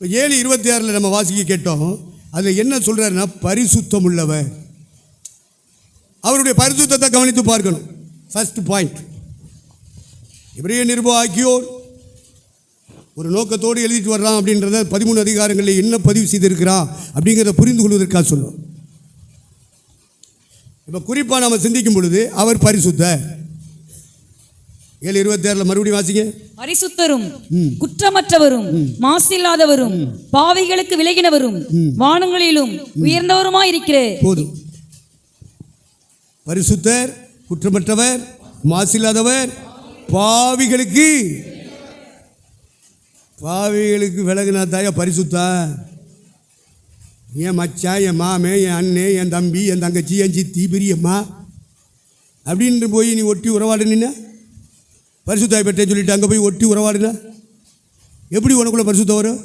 இப்போ ஏழு இருபத்தி ஆறில் நம்ம வாசிக்க கேட்டோம். அதில் என்ன சொல்கிறாருன்னா பரிசுத்தம் உள்ளவர் அவருடைய பரிசுத்தத்தை கவனித்து பார்க்கணும். ஃபஸ்ட் பாயிண்ட் இவரைய நிர்வாகியோர் ஒரு நோக்கத்தோடு எழுதிட்டு வர்றான் அப்படின்றத பதிமூணு அதிகாரங்களில் என்ன பதிவு செய்திருக்கிறான் அப்படிங்கிறத புரிந்து கொள்வதற்காக சொல்லும் இப்போ குறிப்பாக நம்ம சிந்திக்கும் பொழுது அவர் பரிசுத்தர். ஏழு இருபத்தி ஆறில் மறுபடியும் வாசிங்க. பரிசுத்தரும் குற்றமற்றவரும் மாசில்லாதவரும் பாவிகளுக்கு விலகினவரும் வானங்களிலும் உயர்ந்தவருமாயிருக்கிற. போதும். பரிசுத்தர் குற்றமற்றவர் மாசில்லாதவர் பாவிகளுக்கு. பாவிகளுக்கு விலகுனா தாயா பரிசுத்தா? என் மச்சான் என் மாமே என் அண்ணே என் தம்பி என் தங்கச்சி என் சித்தி பெரியம்மா? அப்படின்ட்டு போய் நீ ஒட்டி உறவாடு நின்ன பரிசுத்தாய் பெற்றே சொல்லிட்டு அங்கே போய் ஒட்டி உறவாடுனா எப்படி உனக்குள்ள பரிசுத்தம் வரும்?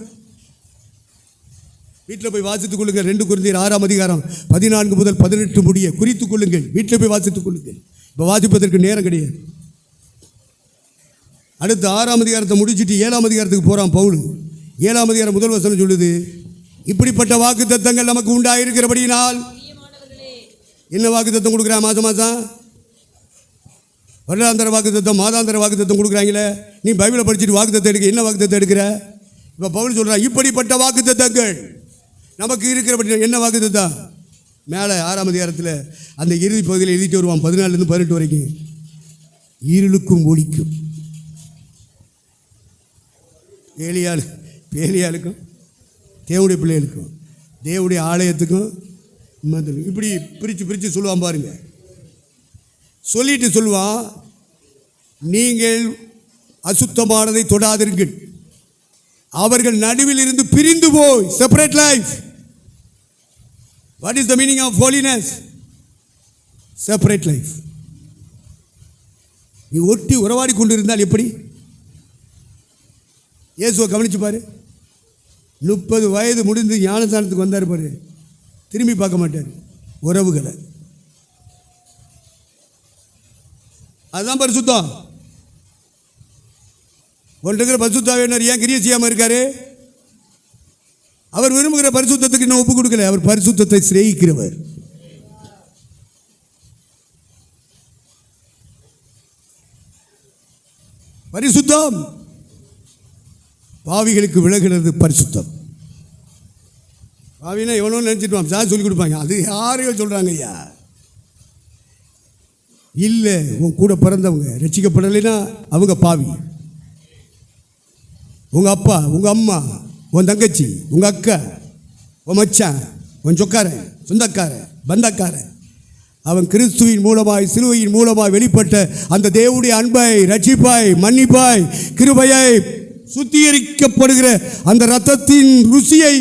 வீட்டில் போய் வாசித்துக் கொள்ளுங்கள். ரெண்டு குருந்தியர் ஆறாம் அதிகாரம் பதினான்கு முதல் பதினெட்டு முடிய குறித்துக் கொள்ளுங்கள். வீட்டில் போய் வாசித்துக் கொள்ளுங்கள். இப்போ வாசிப்பதற்கு நேரம் கிடையாது. அடுத்து ஆறாம் அதிகாரத்தை முடிச்சிட்டு ஏழாம் அதிகாரத்துக்கு போகிறான் பவுல். ஏழாம் அதிகாரம் முதல் வசனம் சொல்லுது இப்படிப்பட்ட வாக்கு தத்தங்கள் நமக்கு உண்டாயிருக்கிறபடியினால் என்ன வாக்கு தத்தம் கொடுக்குறான் மாதம் மாதம் வருடாந்திர வாக்குத்தம் மாதாந்திர வாக்குத்தம் கொடுக்குறாங்களே? நீ பைபிளை படிச்சுட்டு வாக்குத்தத்தை எடுக்க என்ன வாக்குத்தத்தை எடுக்கிற? இப்போ பவுல் சொல்கிறான் இப்படிப்பட்ட வாக்குத்தங்கள் நமக்கு இருக்கிறபடி என்ன வாக்குத்தம் மேலே ஆறாம் அதிகாரத்தில் அந்த இறுதி பகுதியில் எழுதிட்டு வருவான் பதினாலுலேருந்து பதினெட்டு வரைக்கும். இருளுக்கும் ஒளிக்கும். பேலியாள் பேலியாளுக்கும் தேவனுடைய பிள்ளைகளுக்கும் தேவனுடைய ஆலயத்துக்கும் இப்படி பிரித்து பிரித்து சொல்லுவான் பாருங்கள் சொல்லிட்டு சொல்லுவான் நீங்கள் அசுத்தமானதை தொடாதிருங்கள். அவர்கள் நடுவில் இருந்து பிரிந்து போய் separate life what is the meaning of holiness separate life நீ ஒட்டி உறவாடி கொண்டு இருந்தால் எப்படி? இயேசுவை கவனிச்சு பாரு. முப்பது வயது முடிந்து ஞானஸ்தானத்துக்கு வந்தார் பாரு. திரும்பி பார்க்க மாட்டார். உறவுகளை. அதுதான் பரிசுத்தம். ஒன்றுங்கிற பரிசுத்தாவினர் ஏன் கிரியை செய்யாமல் இருக்காரு? அவர் விரும்புகிற பரிசுத்தத்துக்கு இன்னும் ஒப்பு கொடுக்கல. அவர் பரிசுத்தத்தை சிரேகிக்கிறவர் பரிசுத்தம். பாவிகளுக்கு விலகிறது பரிசுத்தம். பாவினா எவனோ நினச்சிட்டு சார் சொல்லி கொடுப்பாங்க. அது யாரையோ சொல்கிறாங்க ஐயா. இல்லை உன் கூட பிறந்தவங்க ரசிக்கப்படலைன்னா அவங்க பாவி. உங்கள் அப்பா உங்கள் அம்மா உன் தங்கச்சி உங்கள் அக்கா உன் மச்சான் உன் சொக்காரன் சொந்தக்காரன் பந்தக்காரன். அவன் கிறிஸ்துவின் மூலமாய் சிலுவையின் மூலமாய் வெளிப்பட்ட அந்த தேவனுடைய அன்பை ரட்சிப்பாய் மன்னிப்பாய் கிருபையை சுத்திகரிக்கப்படுகிற அந்த ரத்தத்தின் ருசியை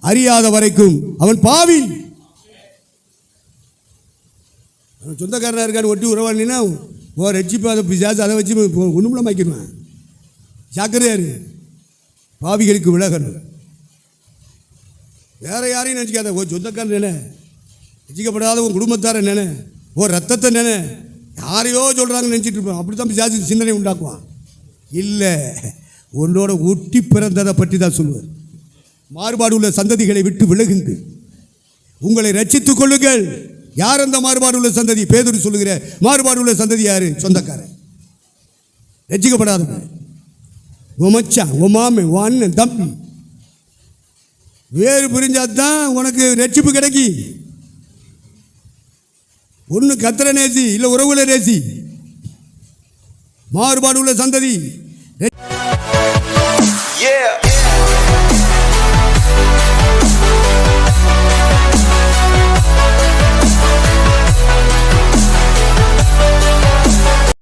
அறியாத வரைக்கும் அவன் பாவி அவன் சொந்தக்காரனாக இருக்காரு ஒட்டி உறவாடினா ஓ ரட்சிப்பாத பிசாசு அதை வச்சு ஒன்றுமில்ல மாய்க்கிடுவேன் ஜாக்கிரதையாரு. பாவிகளுக்கு விலகணும். வேற யாரையும் நினச்சிக்காத. ஓ சொந்தக்காரன் நினை ரசிக்கப்படாத உன் குடும்பத்தார நினை ஓ ரத்தத்தை நினை யாரையோ சொல்கிறாங்கன்னு நினச்சிட்டு இருப்போம் அப்படி தான் பிசாசு சிந்தனை உண்டாக்குவான். இல்லை உன்னோட ஒட்டி பிறந்ததை பற்றி தான் சொல்லுவார். மாறுபாடு உள்ள சந்ததிகளை விட்டு விலகுங்கள். உங்களை ரட்சித்துக் கொள்ளுங்கள். யார் அந்த மாறுபாடு உள்ள சந்ததி? பேதுரு சொல்லுகிற மாறுபாடு உள்ள சந்ததி யாரு? சொந்தக்காரன் ரட்சிக்கப்படாதவன் உன் மச்சான் உன் மாமன் உன் அண்ணன் தம்பி. வேறு புரிஞ்சாதான் உனக்கு ரட்சிப்பு கிடைக்கி. ஒன்று கத்திர நேசி இல்லை உறவுல நேசி. மாறுபாடு உள்ள சந்ததி.